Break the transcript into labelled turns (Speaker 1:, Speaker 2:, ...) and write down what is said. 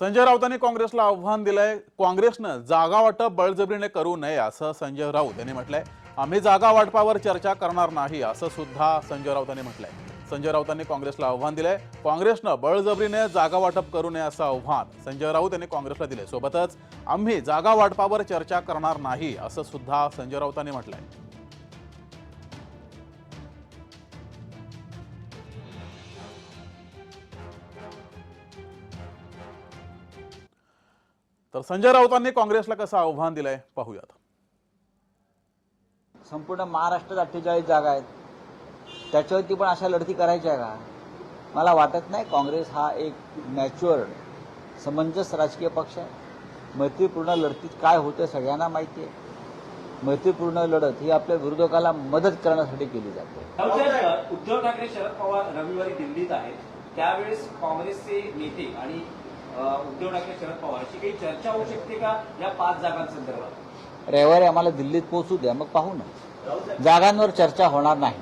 Speaker 1: संजय राऊतांनी काँग्रेसला आव्हान दिलंय. काँग्रेसनं जागा वाटप बळजबरीने करू नये असं संजय राऊत यांनी म्हटलंय. आम्ही जागा वाटपावर चर्चा करणार नाही असं सुद्धा संजय राऊतांनी म्हटलंय. संजय राऊतांनी काँग्रेसला आव्हान दिलंय. काँग्रेसनं बळजबरीने जागा वाटप करू नये असं आव्हान संजय राऊत यांनी काँग्रेसला दिलंय. सोबतच आम्ही जागा वाटपावर चर्चा करणार नाही असं सुद्धा संजय राऊतांनी म्हटलंय. तर संजय राऊतांनी काँग्रेसला कसं आव्हान दिलंय पाहूयात.
Speaker 2: संपूर्ण महाराष्ट्रात अठ्ठेचाळीस जागा आहेत. त्याच्यावरती पण अशा लढती करायच्या का? मला वाटत नाही काँग्रेस हा एक मॅच्युअर्ड समंजस राजकीय पक्ष आहे. मैत्रीपूर्ण लढतीत काय होतं सगळ्यांना माहिती आहे. मैत्रीपूर्ण लढत ही आपल्या विरोधकाला मदत करण्यासाठी केली जाते.
Speaker 3: उद्धव ठाकरे शरद पवार रविवारी दिल्लीत आहेत. त्यावेळेस काँग्रेसचे नेते आणि उद्धव ठाकरे शरद पवार अशी काही चर्चा होऊ शकते का या पाच जागांसंदर्भात?
Speaker 2: रविवारी आम्हाला दिल्लीत पोहोचू द्या मग पाहू ना. जागांवर चर्चा होणार नाही.